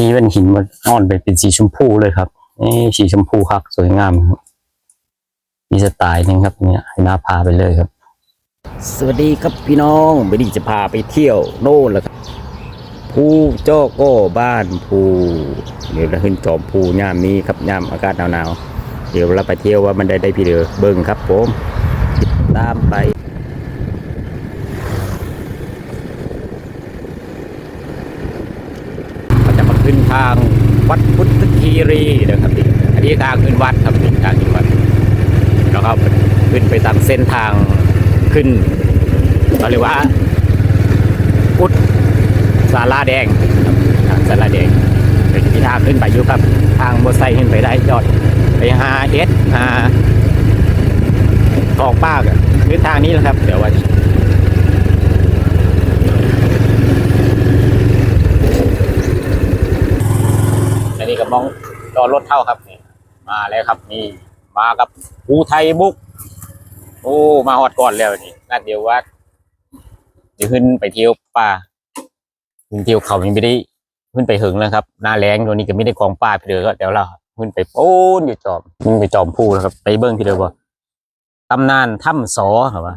นี่เป็นหินมันอ่อนไปเป็นสีชมพูเลยครับนี่สีชมพูครับสวยงามครับมีสไตล์นึงครับเนี่ยให้น่าพาไปเลยครับ สวัสดีครับพี่น้องวันนี้จะพาไปเที่ยวโน่นแหละครับภูเจ้าก็บ้านภูเดี๋ยวเราขึ้นจอมภูย่ามนี้ครับย่ามอากาศหนาวๆเดี๋ยวเราไปเที่ยวว่ามันได้ได้พี่เดือเบิ้งครับผมติดตามไปเราจะมาขึ้น ทางวัดพุทธคีรีนะครับนี่อันนี้ทางขึ้นวัดครับนี่ทางขึ้นวัดแล้วก็ขึ้นไปตามเส้นทางขึ้นเขาเรียกว่าพุทธศาลาแดงทางศาลาแดงเป็นที่ทางขึ้นไปอยู่ครับ ทางมอเตอร์ไซค์ขึ้นไปได้จอดไปหาเอสหาทองป้ากอะขึ้นทางนี้แหละครับ เดี๋ยวว่า อันนี้ก็มองจ อรถเท่าครับนี่มาแล้วครับนี่มากับภูไทยบุก โอ้มาฮอดก่อนแล้วนี่นัดเดียวว่าเดี๋ยวขึ้นไปเที่ยวป่าขึ้นเที่ยวเขายังไม่ได้ขึ้นไปหึงแล้วครับหน้าแรงตัวนี้ก็ไม่ได้กองป่าไปเลยก็เดี๋ยวเราขึ้นไปโอ้นอยู่จอมขึ้นไปจอมภูแล้วครับ ไปเบิ้งทีเดียวว่ตำนานถ้ำสอครับว่า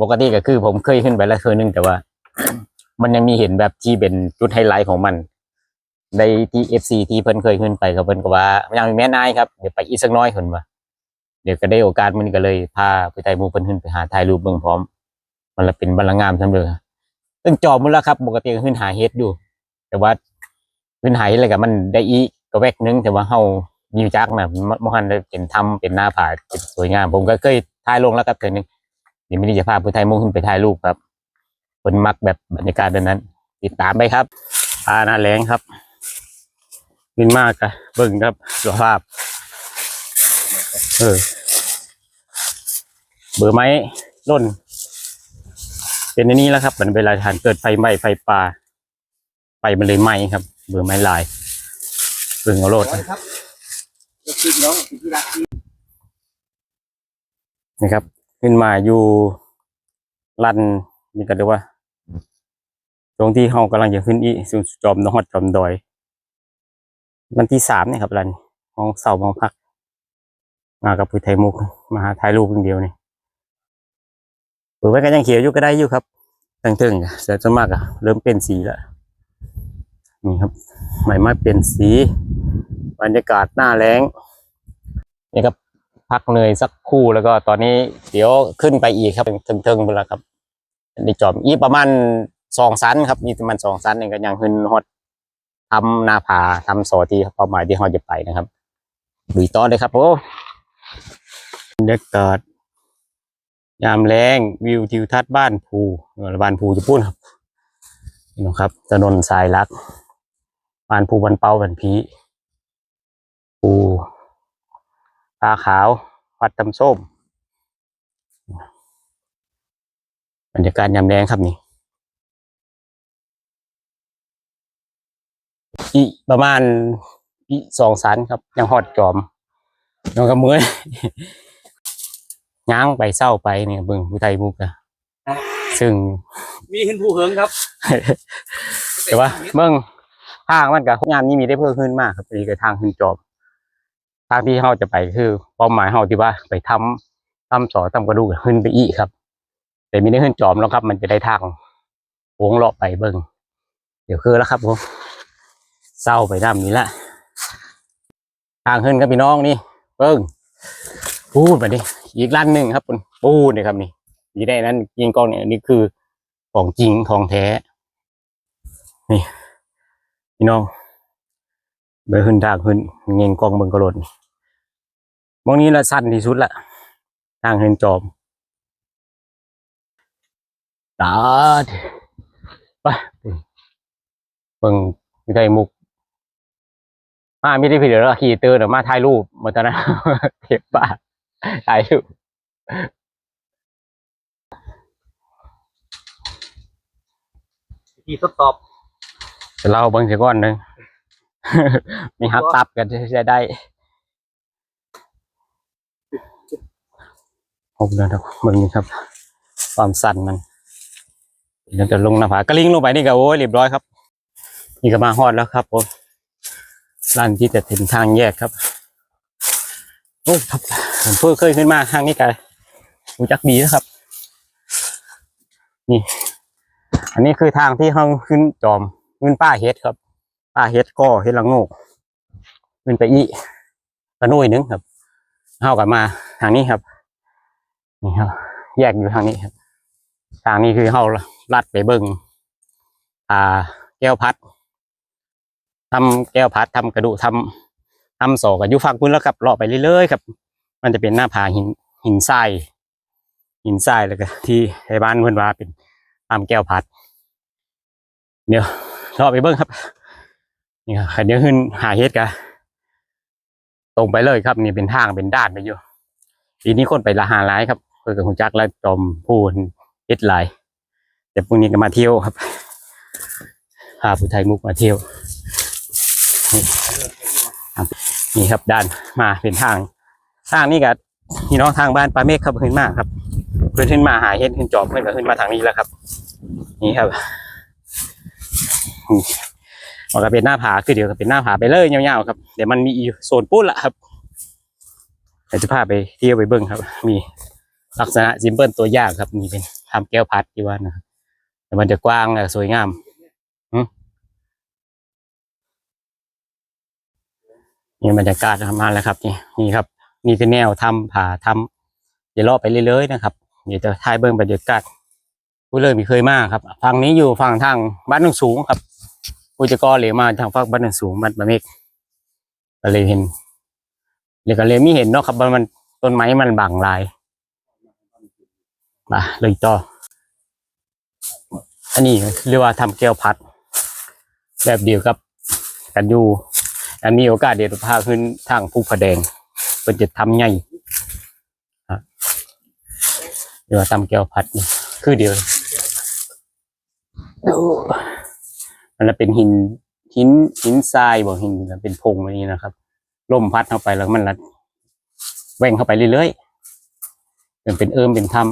ปกติก็คือผมเคยขึ้นไปแล้วเคยนึงแต่ว่า มันยังมีเห็นแบบที่เป็นจุดไฮไลท์ของมัน ในที่เอฟซีที่เพิ่นเคยขึ้นไปกับเพิ่นก็ว่ายังมีแม่นายครับเดี๋ยวไปอีกสักน้อยคนว่าเดี๋ยวก็ได้โอกาสมันก็เลยพาไปไต่หมูเพิ่นขึ้นไปหาถ่ายรูปเบิ่งพร้อม มันละเป็นบรรลังก์งามซั่นเด้อซึ่งจอบมันแล้วครับปกติขึ้นหาเฮ็ดอยู่ แต่ว่าขึ้นหาเฮ็ดอะไรก็มันได้อีกก็แวกนึงแต่ว่าเฮามีจักน่ะมันบ่ทันได้เป็นทำเป็นหน้าผาเป็นสวยงาม ผมก็เคยถ่ายลงแล้วครับเทื่อนึงเดี๋ยวไม่ได้จะพาผู้ไทยมุ่งขึ้นไปถ่ายรูปครับเพิ่นมักแบบบรรยากาศแบบนั้น ติดตามไปครับพาหน้าแรงครับ มินมากอะเบิ่งครับสภาพ เออ เบอร์ไม้ล่น เป็นในนี้แล้วครับมันเวลาทานเกิดไฟไหม้ไฟป่าไฟมันเลยไหม้ครับ เบอร์ไม้ลายเบิ่งเอาโลดครับพี่น้องที่รักนะครับขึ้นมาอยู่ลันนี่ก็เรียกว่า ตรงที่เฮากำลังจะขึ้นอีสู่จอมนอดจอมดอย วันที่สามเนี่ยครับรันห้องเสาห้องพัก มากับพุทไทยมุกมาหาถ่ายรูปคนเดียวนี่เปิดไว้ก็ยังเขียวอยู่ก็ได้อยู่ครับตึงๆแต่ส่วนมากอะเริ่มเป็นสีแล้วนี่ครับใหม่มาเป็นสีบรรยากาศหน้าแรงนี่ครับพักเหนื่อยสักคู่แล้วก็ตอนนี้เดี๋ยวขึ้นไปอีกครับถึงๆไปแล้วครับนี่จอมอีประมาณสองสันครับนี่ประมาณสองสันนี่ก็ยังขึ้นฮอด ทำนาผาทำโซที่เป้าหมายที่เราจะไปนะครับดุยต่อเลยครับโอ้บรรยากาศยามแรงวิวทิวทัศน์บ้านภูบ้านภูจะพูดครับนี่นะครับถนนสายลักบ้านภูบันเป้าบันพีภูตาขาววัดตำส้มบรรยากาศยามแรงครับนี่ อีประมาณอีสองสันครับ ยังหอดจอมยังกระเมื่อยย่างไปเศร้าไปเนี่ยเบิ่งผู้ไทยมุกอะซึ่งมีเห็นผู้เหิงครับ แต่ว่าเบิ่งทางมันกับงานนี้มีได้เพิ่มขึ้นมากครับนี่คือทางขึ้นจอมทางที่เราจะไปคือเป้าหมายเราที่ว่าไปทำทำสอทำกระดูกขึ้นไปอีกครับ แต่มีได้ขึ้นจอมแล้วครับ มันจะได้ทางวงเลาะไปเบิ่งเดี๋ยวคือแล้วครับผม เศร้าไปน้ำนี้ละทางขึ้นครับพี่น้องนี่เบิ่งปูดไปดิอีกร้านหนึ่งครับคุณปูนี่ครับนี่มีได้นั้นยิงกล้องเนี่ยนี่คือของจริงของแท้ นี่ พี่น้องเบขึ้นทางขึ้นเงินกล้องเบิ่งกระโดดมองนี้ละสั้นที่สุดละทางขึ้นจอมตาดไปเบิ่งอยู่ใต้มุก มาไม่ได้ผิดเดี๋ยวเราขี่เตือนเดี๋ยวมาถ่ายรูปมาตอนนั้นเก็บป้าถ่ายรูปที่ทดสอบจะเล่าเบางทีก่อนหนึ่งมีฮักตับกันจะได้ผมเดินครับเบิ่งนี่ครับ ความสั่นมันเดี๋ยวจะลงหน้าผากระลิงลงไปนี่ก็โอ้ยเรียบร้อยครับ นี่ก็มาฮอดแล้วครับผม ร้านที่จะถึงทางแยกครับโอ้ครับผมเพิ่งเคยขึ้นมาทางนี้กันรู้จักดีนะครับ นี่ อันนี้คือทางที่เขาขึ้นจอมขึ้นป้าเฮ็ดครับ ป้าเฮ็ดก็เฮ็ดละโงกขึ้นไปอีกกระนุ่ยหนึงครับเข้ากับมาทางนี้ครับ นี่ครับ แยกอยู่ทางนี้ครับ ทางนี้คือเขาลัดไปเบิ้งอ่า แก้วพัด ทำแก้วพัดทำกระดูกทำทำสอกับยุฟังพุ่นแล้วครับเลาะไปเรื่อยๆครับ มันจะเป็นหน้าผาหินหินทรายหินทรายแล้วก็ที่ไอ้บ้านเพื่อนว่าเป็นทำแก้วพัด เดี๋ยวเลาะไปเบิ้งครับนี่ครับเดี๋ยวขึ้นหาเฮ็ดกันตรงไปเลยครับนี่เป็นทางเป็นด้านไปอยู่ปีนี้คนไปละหาหลายครับเพื่อกับคุณจักและจอมพูนเฮ็ดหลายแต่พรุ่งนี้ก็มาเที่ยวครับพาผู้ไทยมุกมาเที่ยว นี่ครับนี่ครับด้านมาเป็นทางทางนี้กับพี่น้องทางบ้านปลาเมฆครับขึ้นมาครับเพื่อนขึ้นมาหาเห็ดขึ้นจอบเพื่อนก็ขึ้นมาทางนี้แล้วครับ นี่ครับนี่มันก็เป็นหน้าผาคือเดี๋ยวก็เป็นหน้าผาไปเลยยาวๆครับเดี๋ยวมันมีโซนปุ้นละครับเดี๋ยวจะพาไปเที่ยวไปเบิ้งครับ มีลักษณะซิมเปิลตัวอย่างครับนี่เป็นทำแก้วพัดที่ว่านะครับแต่มันจะกว้างและสวยงาม นี่บรรยากาศมาแล้วครับ นี่นี่ครับนี่คือแนวทำผาทำเดี๋ยวเลาะไปเรื่อยๆนะครับเดี๋ยวจะถ่ายเบิ้งบรรยากาศผู้เริ่มมีเคยมากครับฝั่งนี้อยู่ฝั่งทางบ้านหนองสูงครับผู้จะกอเหลยมาทางฝั่งบ้านหนองสูงบ้านบะเมกก็เลยเห็นเลยก็เลยไม่เห็นเนาะครับมันต้นไม้มันบังลายมาเลยต่ออันนี้เรียกว่าทำแก้วพัด แบบเดียวกับกันยู อันมีโอกาสเดี๋ยวพาขึ้นทางภูผาแดงเป็นจะทำใหญ่ครับเดี๋ยวทำแก้วพัดนี่คือเดียวโอ้มันจะเป็นหินหินหินทรายบอกหินเป็นพงอะไรนี้นะครับลมพัดเข้าไปแล้วมันละแหว่งเข้าไปเรื่อยๆเป็นเป็นเอิมเป็นถ้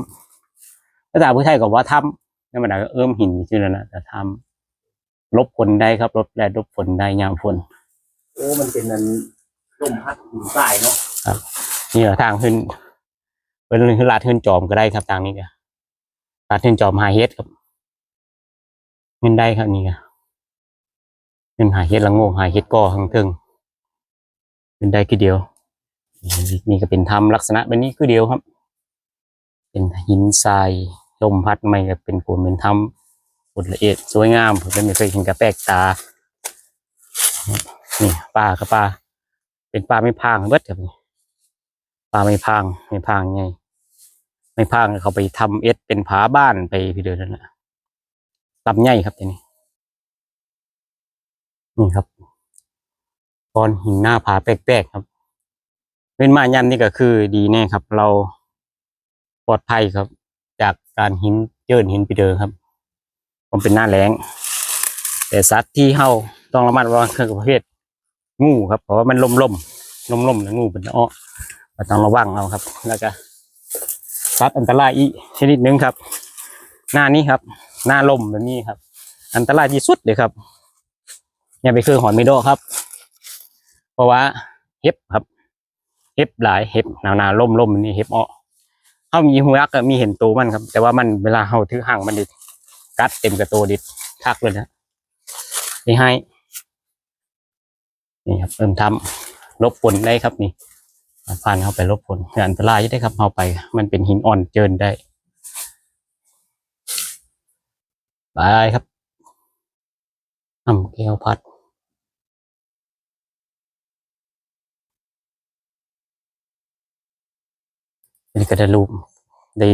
ำภาษาผู้ไทยก็ว่าถ้ำนั่นมันก็เอิมหินชื่อแล้วนะแต่ถ้ำลบฝนได้ครับลบแดดลบฝนได้ยามฝน โอ้มันเป็นนันลมพัดหินทรายเนาะนี่เหรอทางขึ้นเป็นขึ้นลาดขึ้นจอมก็ได้ครับทางนี้ก็ลาดขึ้นจอมหาเฮ็ดครับเงินได้ครับนี่ก็ขึ้นหาเฮ็ดละโงงหาเฮ็ดก่อข้างเทิงขึ้นได้คือเดียว นี่ก็เป็นถ้ำลักษณะแบบนี้คือเดียวครับ เป็นหินทรายลมพัดไม่ก็เป็นฝนเป็นถ้ำฝนละเอียดสวยงามผมก็ไม่เคยเห็นกระแปลกตา นี่ปลากับปลาเป็นปลาไม่พางเบิดครับนี่ปลาไม่พังไม่พังไงไม่พังเขาไปทำเอสเป็นผาบ้านไปพี่เดือนนั่นแหละลำใหญ่ครับทีนี้นี่ครับก้อนหินหน้าผาแปลกๆครับเป็นมายันนี่ก็คือดีแน่ครับ เราปลอดภัยครับ จากการหินเจินหินปีเดอร์ครับผมเป็นหน้าแรงแต่สัตว์ที่เฮาต้องระมัดระวังคือประเภท งูครับเพราะว่ามันล่มล่มล่มล่มๆแล้วงูเป็นอ้อต้องระวังเอาครับ แล้วก็สัตว์อันตรายอีกชนิดหนึ่งครับ หน้านี้ครับ หน้าลมแบบนี้ครับ อันตรายที่สุดเลยครับอย่าไปคือหอนไม่โดครับ เพราะว่าเห็บครับเห็บหลายเห็บหนาวหนาลมลมแบบนี้เห็บอ้อเขามีหัวยักษ์มีเห็นตัวมันครับ แต่ว่ามันเวลาเขาถือห่างมันดิกัดเต็มกระตัวดิทักเลยนะนี่ให้ นี่ครับเริ่มทำลบฝนได้ครับนี่ผ่านเข้าไปลบผลอันตรายได้ครับเข้าไป มันเป็นหินอ่อนเจินได้ไปครับทำแก้วพัดนี่ก็ได้รูปได้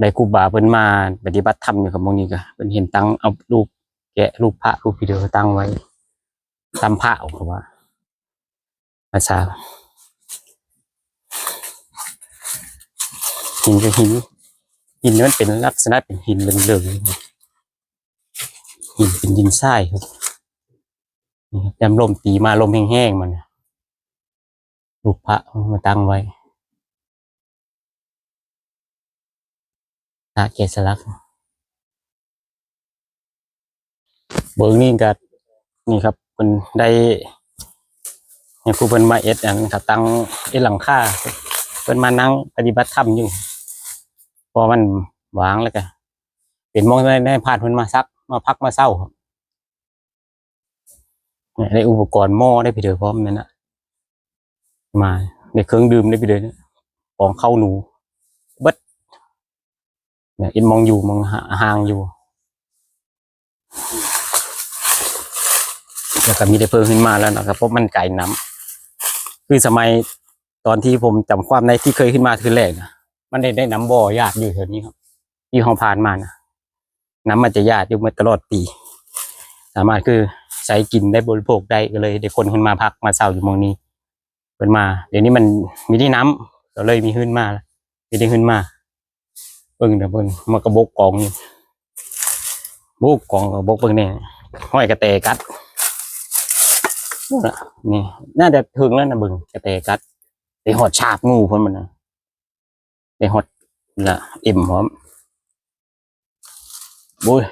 ได้ครูบาเพิ่นมาปฏิบัติธรรมอยู่กับมงนี้ก็เป็นเห็นตั้งเอารูปแกะรูปพระรูปวิเดอตั้งไว้ ทำพระออกมาว่าภาษาหินคือหิน หินนี่มันเป็นลักษณะเป็นหินเหลืองๆหินเป็นดินทรายครับนี่ครับยามลมตีมาลมแห้งๆมันรูปพระมาตั้งไว้พระเกศลักษณ์เบิงนี่ก็นี่ครับ พิ่นได้ให้ผู้เพิ่นมาเอ็ดอันนั้นก็ตั้งเอ็ดหลังคาเพิ่นมานั่งปฏิบัติธรรมอยู่พอมันวางแล้วก็เป็นมองได้ได้พาดเพิ่นมาซักมาพักมาเศร้าครับเนี่ยได้อุปกรณ์หม้อได้ไปเถอะพร้อมนั่นนะมาในเครื่องดื่มได้ไปเลยนะของเข้าหนูเบิดเนี่ยอินมองอยู่มองห่างอยู่ แล้วก็มีได้เพิ่มขึ้นมาแล้วนะครับเพราะมันไก่น้ำคือสมัยตอนที่ผมจำความในที่เคยขึ้นมาคือแรกนะมันได้ได้น้ำบ่อหยาดอยู่แถวนี้ครับ ที่ห้องผ่านมานะน้ำมันจะหยาดอยู่มาตลอดปี สามารถคือใช้กินได้บริโภคได้ก็เลยได้คนขึ้นมาพักมาเศร้าอยู่มองนี้เพิ่นมา เดี๋ยวนี้มันมีที่น้ำก็เลยมีขึ้นมาแล้วมีได้ขึ้นมาเบิ่งเดี๋ยวเบิ่งมากระบกกองอยู่บกกองกระบกเบิ่งเนี่ยห้อยกระเตกัด นู่นน่ะนี่ น่าจะถึงแล้วนะเบึงกระเตกัดได้หอดฉาบงูเพิ่นมันนะได้หอดละอิ่มพร้อมบุ้ย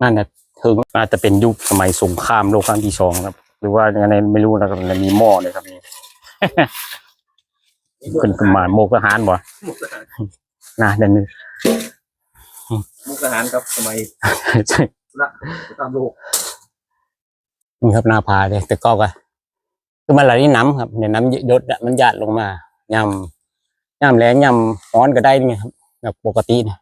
น่าจะถึงอาจจะเป็นยุคสมัยสงครามโลกครั้งที่สองครับ หรือว่าอะไรไม่รู้นะครับแล้วมีหม้อเลยครับนี่ขึ้นขึ้นมาโมกทหารบ่มุกทหารนะเดี๋ยวนี้มุกทหารครับสมัยใช่ละสงครามโลก นี่ครับหน้าผาเลยแต่ก็ก็คือมันไหลที่น้ำครับเนี่ยน้ำยศอะมันหยาดลงมายำยำแรงยำร้อนก็ได้นี่ครับแบบปกตินะ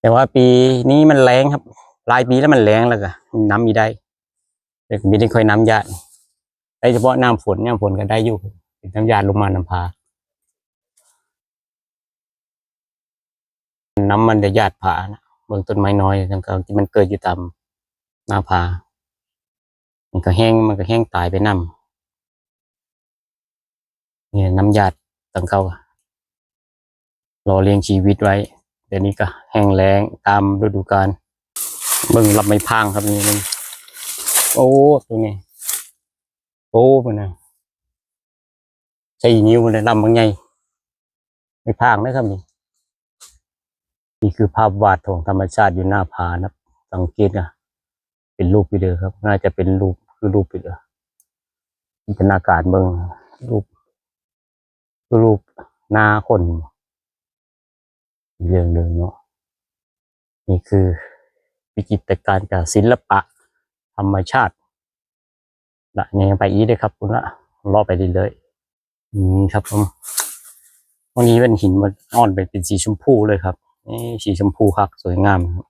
แต่ว่าปีนี้มันแรงครับปลายปีแล้วมันแรงแล้วก็น้ำมีได้แต่ก็มีได้ค่อยน้ำหยาดได้เฉพาะน้ำฝนน้ำฝนก็ได้อยู่น้ำหยาดลงมาน้ำผาน้ำมันจะหยาดผานะเบื้องต้นไม้น้อยต่างๆที่มันเกิดอยู่ตาม หน้าผามันก็แห้งมันก็แห้งตายไปน้ำเนี่ยน้ำหยาดตังเก่ารอเลี้ยงชีวิตไว้ เดี๋ยวนี้ก็แห้งแล้งตามฤดูกาลเบิ่งรับไม่พังครับนี่มันโอ้ตัวนี้โอ้มันนะใช้นิ้วมันเลยลำบางไงไม่พังนะครับนี่นี่คือภาพวาดของธรรมชาติอยู่หน้าผานะครับสังเกตนะ เป็นรูปไปเลยครับ น่าจะเป็นรูปคือรูปไปเลยจินตนาการเบิ่งรูปคือรูปหน้าคนเรื่องหนึ่งเนาะนี่คือวิจิตรการจากศิลปะ ธรรมชาติละเนี่ยไปอีกเลยครับคุณละรอไปเรื่อยๆนี่ครับผมวันนี้เป็นหินมันอ่อนไปเป็นสีชมพูเลยครับนี่สีชมพูครับสวยงามครับ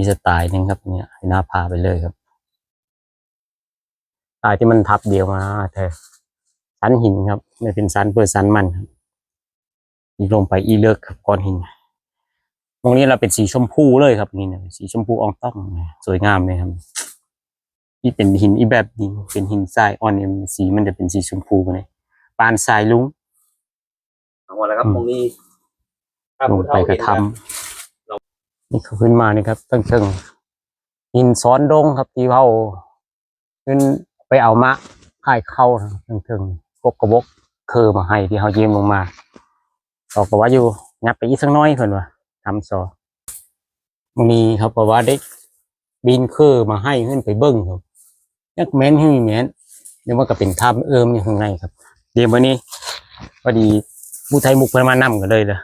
มีสไตล์หนึงครับเนี่ยให้หน้าพาไปเลยครับสไตล์ที่มันทับเดียวมาเธอสันหินครับไม่เป็นสันเพื่อสันมันครับนี่ลงไปอีเลิกครับก้อนหินตรงนี้เราเป็นสีชมพูเลยครับนี่นะสีชมพูอองต้องสวยงามเลยครับนี่เป็นหินอีแบบนี้เป็นหินทรายอ่อนเนี่ยสีมันจะเป็นสีชมพูเลยปานทรายลุ้งเอาหมดแล้วครับอืมตรงนี้ลงไปกระทำ นี่เขาขึ้นมานี่ครับเพิ่งหินซ้อนดงครับที่เขาขึ้นไปเอามะค่ายเข้าเพิ่งกกกระบกเคอมาให้ที่เขายืมลงมาบอกว่าอยู่งับไปอีกสักน้อยเพิ่นว่าทำซอมีครับเพราะว่าได้บินเคอมาให้ขึ้นไปเบิ้งครับยักแม้นให้แม้นเดี๋ยวว่าก็เป็นถ้ำเอิมอยู่ข้างในครับ เดี๋ยววันนี้พอดีผู้ไทยมุกเพิ่นมานำกันเลยเลย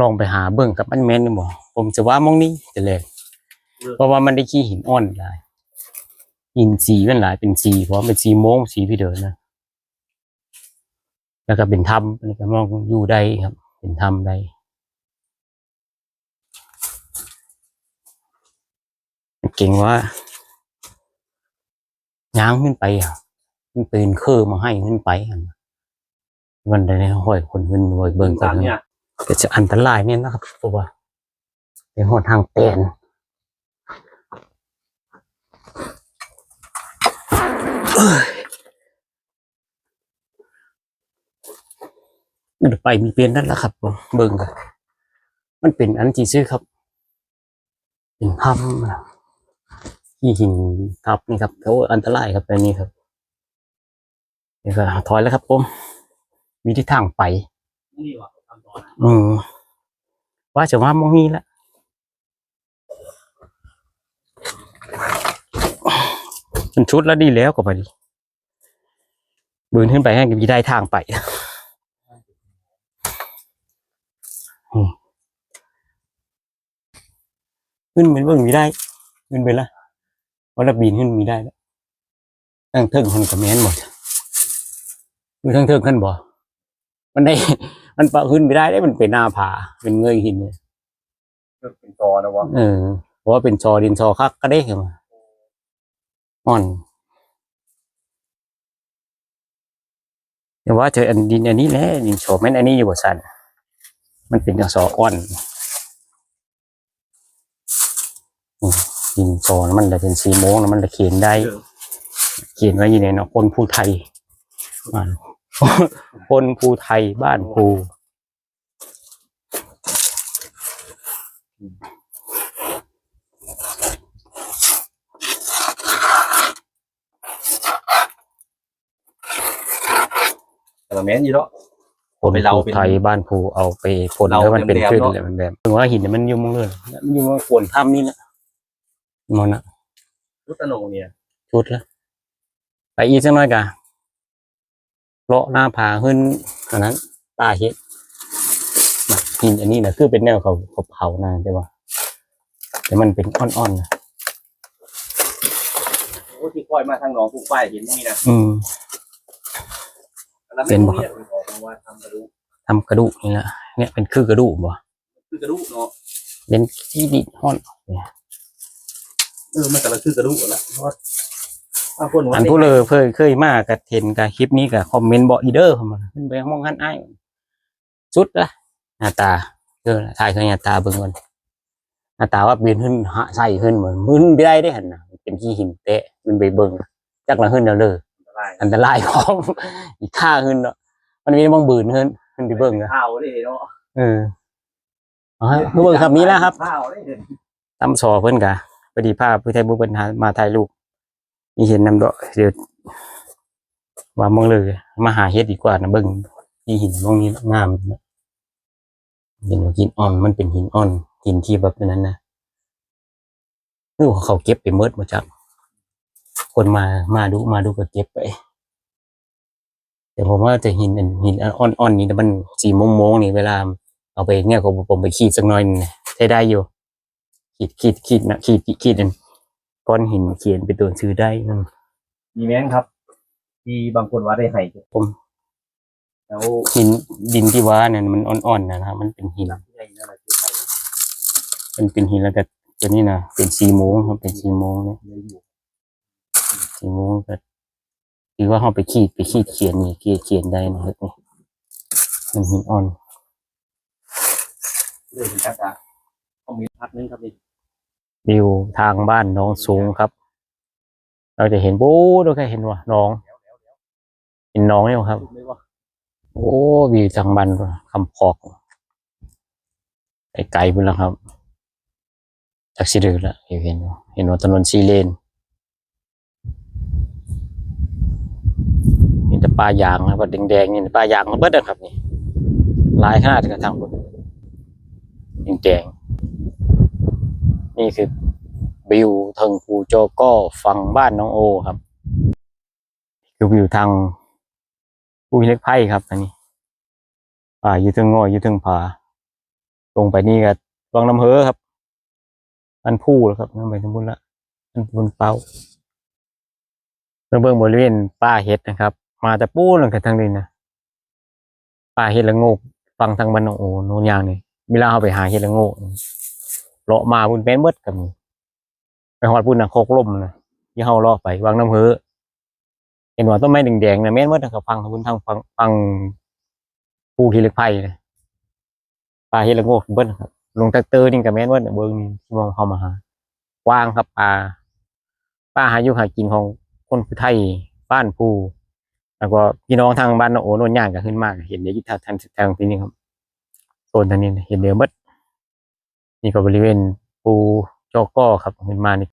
ลองไปหาเบิ่งกับมันแม่นนี่บ่ผมจะว่ามองนี้จะเลย เพราะว่ามันได้ขี้หินอ่อนหลายหินสีมันหลายเป็นสีเพราะเป็นสีโม้งสีพี่เดินนะแล้วก็เป็นถ้ำอันนี้ก็มองอยู่ได้ครับ เป็นถ้ำได้เก่งว่าย้างขึ้นไปอะมันปืนเครือมาให้ขึ้นไปอะมันได้ห้อยคนขึ้นไว้เบิ่งกัตานมเนี่ย ก็จะอันตรายเนี่ยนะครับเพราะว่าเป็นหนทางเปลี่ยนเอ้ยเดี๋ยวไปมีเปลี่ยนนั่นแหละครับผมเบิ่งกันมันเป็นอันที่ซื้อครับ เป็นถ้ำนะที่หินทับนี่ครับเขาอันตรายครับอันนี้ครับนี่ก็ถอยแล้วครับผมมีที่ทางไปนี่วะ ออว่าจะว่าโมงนี้ละมันชุดแล้วดีแล้วก็ไปดีบืนขึ้นไปให้กับยีได้ทางไปขึ้นเป็นเบื้งมีได้ขึ้นไปละว่าระบีนขึ้นมีได้แล้วทั้งเทิงคนกับแมนหมดอยู่ทั้งเทิงขั้นบ่มันได้ มันปะขึ้นไม่ได้ได้มันเป็นหน้าผาเป็นเงยหินเนี่ยเป็นตอนะวะเออเพราะว่าเป็นชอดินชอคักก็ได้เหรออ่อนแต่ว่าเจออันดินอันนี้แหละดินชอแม่นอันนี้อยู่บ่สันมันเป็นอย่างซออ่อนอืมดินชอมันจะเป็นสีโมงแล้วมันจะเขียนได้ เขียนไว้อยู่ในเนาะคนภูไทยบ้าน คนภูไทยบ้านภูแต่ละแม่นอยู่เนาะ คนไปเราภูเป็นไทยบ้านภูเอาไปพ่นเราแล้วมันเป็นแหลมๆขึ้นเนาะเลยมันแบบถึงว่าหินเนี่ยมันอยู่มึงเลยมันอยู่มาขวนถ้ำนี่แหละมันอะพุทธโนเนี่ยชุดละไปอีกสักหน่อยกะ เลาะหน้าผาขึ้นอันนั้น ตาเฮ็ดน่ะหินอันนี้นะคือเป็นแนวเขาเขาเผานะใช่ปะแต่มันเป็นอ่อนๆนะโอ้ที่คอยมาทางหนองผูกป้ายเห็นนี่นะอืมแล้วเป็นบ่เนี่ยมันออกมาว่าทำกระดูกทำกระดูกนี่แหละเนี่ยเป็นคือกระดูกบ่คือกระดูกเนาะเป็นที่ดินอ่อนเออมันแต่ละคือกระดูกแหละเพราะ อันผู้เลยเคยเคยมากับเห็นกับคลิปนี้กับคอมเมนต์บอกอีเดอร์เข้ามาขึ้นไปมองหันอ้ายสุดละหน้าตาเออถ่ายเคยหน้าตาเบิ่งก่อนหน้าตาว่าเปลี่ยนขึ้นหะใส่ขึ้นเหมือนมึนไม่ได้ได้หันนะเป็นขี้หินเตะมันไปเบิ่งจักละขึ้นแล้วเลยอันตรายอันตรายพร้อมอีกค่าขึ้นเนาะมันมีมองบืนขึ้นขึ้นไปเบิ่งนะข้าวเลยเนาะเออเอาให้เบิ่งครับนี้นะครับข้าวเลยเห็นตำซอเพิ่นกะพอดีภาพผู้ไทยบุเพิ่นหามาถ่ายรูป มีเห็นนำดอกเดี๋ยวว่ามองเลย มาหาเฮ็ดดีกว่านะเบิ่งที่หินตรงนี้งามนะเห็นว่าหินอ่อน มันเป็นหินอ่อน หินที่แบบนั้นนะนึกว่าเขาเก็บไปเมิดมาจากคนมามาดูมาดูก็เก็บไป แต่ผมว่าจะหินอันหินอ่อนๆนี่แต่มันสีโมงๆนี่เวลา เอาไปเนี่ยผมผมไปขีดสักหน่อยนึงนะใช้ได้อยู่ขีดขีดขีดนะขีดขีดขีดอัน ก้อนหินเขียนเป็นตัวชื่อได้นั่นมีแม่นครับ ที่บางคนว่าได้ให้ผมแล้วหินดินที่ว่าเนี่ยมันอ่อนๆนะครับ มันเป็นหินใหญ่นั่นแหละที่ใส่มันเป็นหินแล้วก็ตัวนี้นะเป็นสีโมงครับเป็นสีโมงเนี่ยเลยอยู่สีโมงก็คือว่าเขาไปขีดไปขีดเขียนนี่เขียนเขียนได้นะครับนี่เป็นหินอ่อนเลยถึงจักอะต้องมีพัดนึงครับนี่ วิวทางบ้านน้องสูงครับ เราจะเห็นโบ้เราแค่เห็นว่าน้อง เห็นน้องเนี่ยครับ โอ้วิวทางบ้านคำพอกไกลๆไปแล้วครับ จากสิเดือละเห็นเห็นว่าถนนซีเลนเห็นแต่ป่ายางนะครับแดงๆนี่ป่ายางมันเบิดนะครับนี่หลายขนาดกันทางบนแดงๆ นี่คือวิวทางภูโจก็ฝั่งบ้านน้องโอครับคือวิวทางภูเล็กไพ่ครับอันนี้ป่าอยู่ทึงง้อยอยู่ทึงผาลงไปนี่ก็วังน้ำเฮอครับอันผู้แล้วครับนั่นไปทั้งบุญละอันบุญเป้าเราเบิ่งบริเวณป่าเห็ดนะครับ มาแต่ปูนกันทางนี้นะป่าเห็ดละโงกฟังทางบ้านน้องโอโนนอย่างนี่เวลาเราไปหาเห็ดละโงก เลาะมาบุญเป็นเบิดกับนี่ไปหอดบุญนะโคกล่มนะที่เฮาเลาะไปวังน้ำเฮอเห็นว่าต้นไม้แดงๆนะแม่นเบิดนะครับฟังทางบุญทางฟังฟังผู้ที่เล็กไผ่เลยปลาเฮดละโงกเบิ้ลครับลงแตกเตอร์นี่กับแม่นว่าเบิ้งนี่ที่มองเข้ามาหาวางครับปลาปลาหายู่หากินของคนผู้ไทยบ้านผู้แล้วก็พี่น้องทางบ้านโอโนนย่างก็ขึ้นมาก เห็นเดี๋ยวที่ทางทางทางที่นี่ครับโซนทางนี้เห็นเดี๋ยวเบิด นี่ก็บริเวณปูจอก้อครับขึ้นมานี่